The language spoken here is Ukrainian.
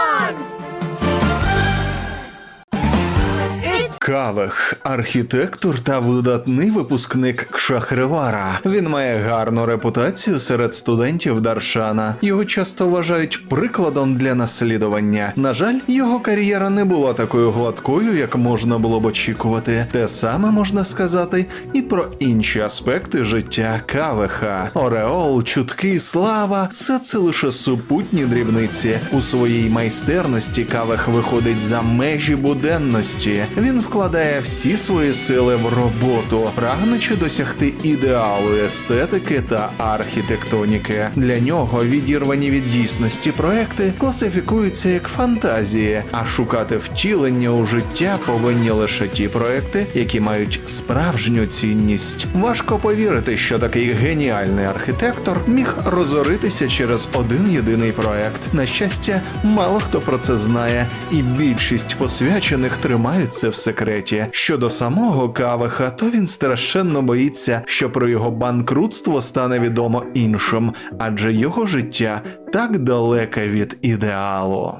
on! Кавех, архітектор та видатний випускник Кшахревара. Він має гарну репутацію серед студентів Даршана. Його часто вважають прикладом для наслідування. На жаль, його кар'єра не була такою гладкою, як можна було б очікувати. Те саме можна сказати і про інші аспекти життя Кавеха. Ореол, чутки, слава все це лише супутні дрібниці. У своїй майстерності Кавех виходить за межі буденності. Він вкладає всі свої сили в роботу, прагнучи досягти ідеалу естетики та архітектоніки. Для нього відірвані від дійсності проекти класифікуються як фантазії, а шукати втілення у життя повинні лише ті проекти, які мають справжню цінність. Важко повірити, що такий геніальний архітектор міг розоритися через один єдиний проект. На щастя, мало хто про це знає, і більшість посвячених тримають це в секреті. Щодо самого Каваха, то він страшенно боїться, що про його банкрутство стане відомо іншим, адже його життя так далеке від ідеалу.